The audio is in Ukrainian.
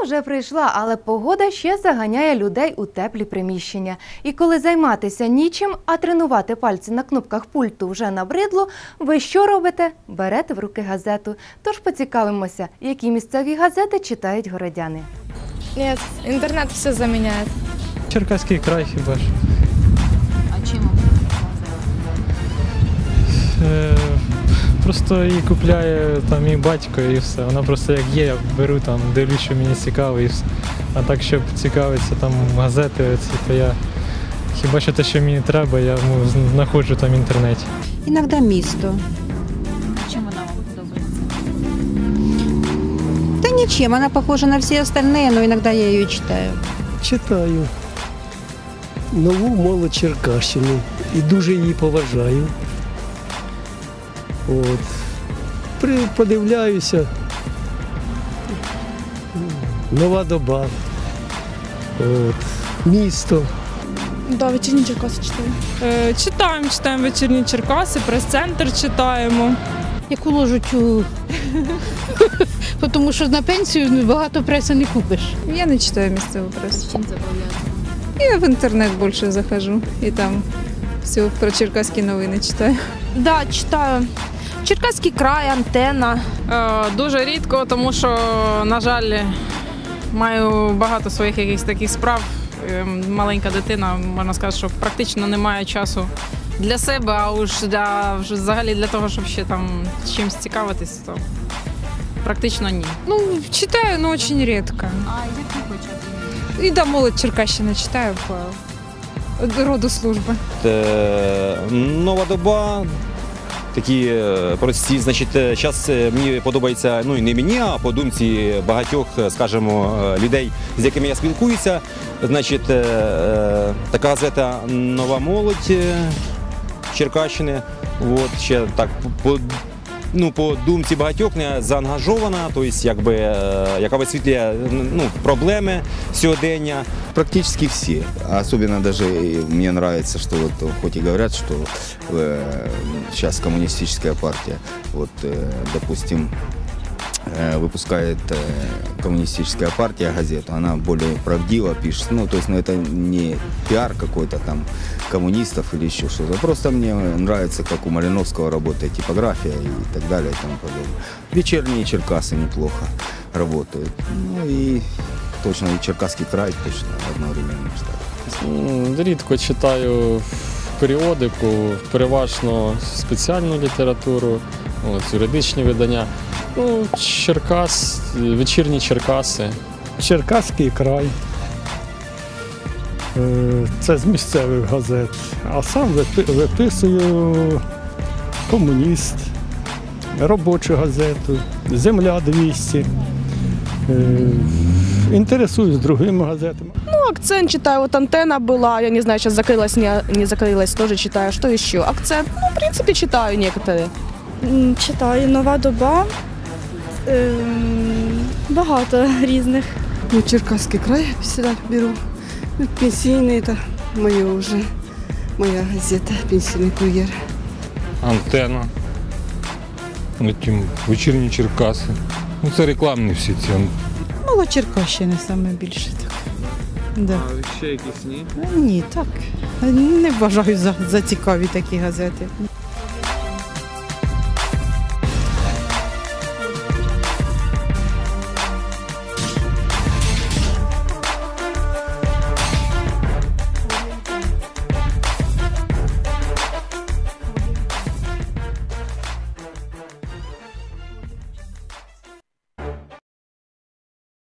вакцинація прийшла, але погода ще заганяє людей у теплі приміщення. І коли займатися нічим, а тренувати пальці на кнопках пульту вже набридло, ви що робите? Берете в руки газету. Тож поцікавимося, які місцеві газети читають городяни. Нет, интернет все заменяет. Черкаський край хіба ж. А чим Е, просто її купляє там мій батько і все. Вона просто як є, я беру там, дивлюсь, що мені цікаво і все. А так, щоб цікавитися там газети, ці, то я хіба що те, що мені треба, я ну, знаходжу там в інтернеті. Иногда мисто. чим вона вам подобається? Да ничем, она похожа на все остальные, но иногда я ее читаю. Читаю нову молодь Черкащини і дуже її поважаю. От. При, подивляюся. Нова доба. От. Місто. Да, вечерний Черкас читаю. Е, Читаємо, читаємо вечірні Черкаси, прес-центр читаємо. яку ложуть у. Тому що на пенсію багато преси не купиш. Я не читаю місцеву пресу. Чим це? Я в інтернет більше захожу і там все про черкаські новини читаю. Да, читаю. Черкасский край, антенна. Е, Дуже рідко, тому що, на жаль, маю багато своїх якихось таких справ. Е, Маленька дитина, можна сказати, що практично немає часу для себе, а уж для вже взагалі для того, щоб ще там чимось цікавитись, то практично ні. Ну, читаю, но очень редко. А які хочете? І да, молодь Черкащина читаю по роду служби. Е, Нова доба. Такі е, прості, значить, зараз мені подобається, ну і не мені, а по думці багатьох, е, скажімо, е, людей, з якими я спілкуюся. Значить, е, е, така газета Нова молодь е, Черкащини. От ще так по, ну, по думці багатьох не заангажована, тобто, якби, е, яка висвітлює ну, проблеми сьогодення. Практически все. Особенно даже и мне нравится, что вот хоть и говорят, что э, сейчас коммунистическая партия, вот, э, допустим, э, выпускает э, коммунистическая партия газету, она более правдиво пишет. Ну, то есть, ну, это не пиар какой-то там коммунистов или еще что-то. Просто мне нравится, как у Малиновского работает типография и так далее и тому подобное. Вечерние Черкасы неплохо работают. Ну и точно и Черкасский край точно одновременно читаю. М, Рідко читаю періодику, переважно спеціальну літературу, от, юридичні видання. Ну, Черкас, вечірні Черкаси. Черкаський край. Е, Це з місцевих газет. А сам випи- виписую комуніст, робочу газету, Земля 200. Е, Інтересуюсь другими газетами. Ну, акцент читаю. Вот антенна была, я не знаю, сейчас закрылась, не, не закрылась, тоже читаю. Что еще? Акцент. Ну, в принципе, читаю некоторые. Читаю нова доба. Ем, Багато різних. Ну, Черкаський край всегда беру. Ну, Пенсійний це моє вже, моя газета, пенсійний кур'єр. Антена. Потім вечірні Черкаси. Ну, це рекламні всі ці. Мало Черкащини саме більше так. Да. А ще якісь ні? Ні, так. Не вважаю за, за цікаві такі газети.